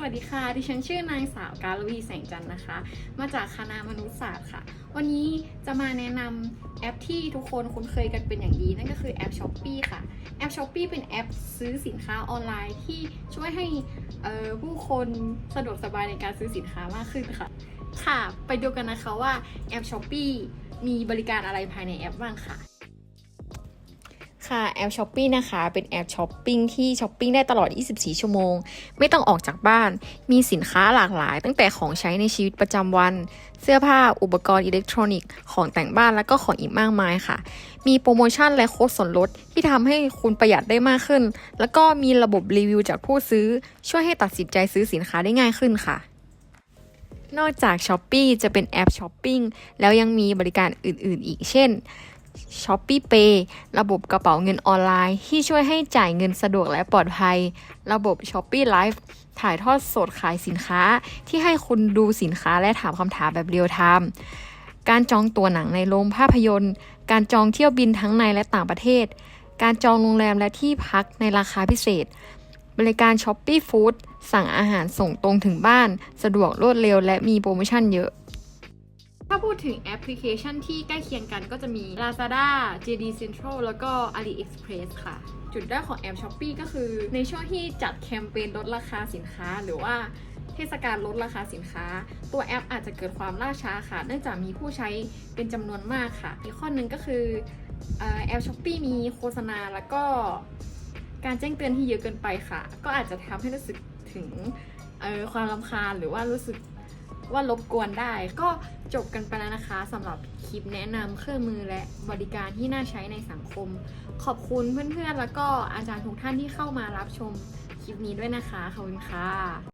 สวัสดีค่ะ ดิฉันชื่อนางสาวการวีแสงจันทร์นะคะ มาจากคณะมนุษยศาสตร์ค่ะ วันนี้จะมาแนะนำแอปที่ทุกคนคุ้นเคยกันเป็นอย่างดี นั่นก็คือแอป s h อ p e e ค่ะ แอป s h อ p e e เป็นแอปซื้อสินค้าออนไลน์ที่ช่วยให้ผู้คนสะดวกสบายในการซื้อสินค้ามากขึ้นค่ะ ค่ะ ไปดูกันนะคะว่าแอป s h อ p e e มีบริการอะไรภายในแอปบ้างค่ะ ค่ะแอปช้อปปี้นะคะ เป็นแอปช้อปปิ้งที่ช้อปปิ้งได้ตลอด 24 ชั่วโมง ไม่ต้องออกจากบ้าน มีสินค้าหลากหลาย ตั้งแต่ของใช้ในชีวิตประจำวัน เสื้อผ้าอุปกรณ์อิเล็กทรอนิกส์ของแต่งบ้านแล้วก็ของอีกมากมายค่ะ มีโปรโมชั่นและโค้ดส่วนลดที่ทำให้คุณประหยัดได้มากขึ้น แล้วก็มีระบบรีวิวจากผู้ซื้อ ช่วยให้ตัดสินใจซื้อสินค้าได้ง่ายขึ้นค่ะนอกจาก s h อ p e e จะเป็นแอปช้อปปิ้งแล้วยังมีบริการอื่น ๆ อีกเช่น s h o p e e Pay ระบบกระเป๋าเงินออนไลน์ ที่ช่วยให้จ่ายเงินสะดวกและปลอดภัย ระบบ s h o p e e Live ถ่ายทอดสดขายสินค้า ที่ให้คุณดูสินค้าและถามคำถามแบบเรียลไทม์การจองตั๋วหนังในโรงภาพยนตร์ การจองเที่ยวบินทั้งในและต่างประเทศ การจองโรงแรมและที่พักในราคาพิเศษ บริการ s h o p e e Food สั่งอาหารส่งตรงถึงบ้าน สะดวกรวดเร็วและมีโปรโมชั่นเยอะ ถ้าพูดถึงแอปพลิเคชันที่ใกล้เคียงกันก็จะมี Lazada, JD Central แล้วก็ AliExpress ค่ะ จุดด้อยของแอป Shopee ก็คือ ในช่วงที่จัดแคมเปญลดราคาสินค้า หรือว่าเทศกาลลดราคาสินค้า ตัวแอปอาจจะเกิดความล่าช้าค่ะ เนื่องจากมีผู้ใช้เป็นจำนวนมากค่ะ อีกข้อหนึ่งก็คือเอ่อแอป Shopee มีโฆษณาแล้วก็การแจ้งเตือนที่เยอะเกินไปค่ะ ก็อาจจะทำให้รู้สึกถึงความรำคาญหรือว่ารู้สึก ว่ารบกวนได้ ก็จบกันไปแล้วนะคะสำหรับคลิปแนะนำเครื่องมือและบริการที่น่าใช้ในสังคม ขอบคุณเพื่อนๆ แล้วก็อาจารย์ทุกท่านที่เข้ามารับชมคลิปนี้ด้วยนะคะ ขอบคุณค่ะ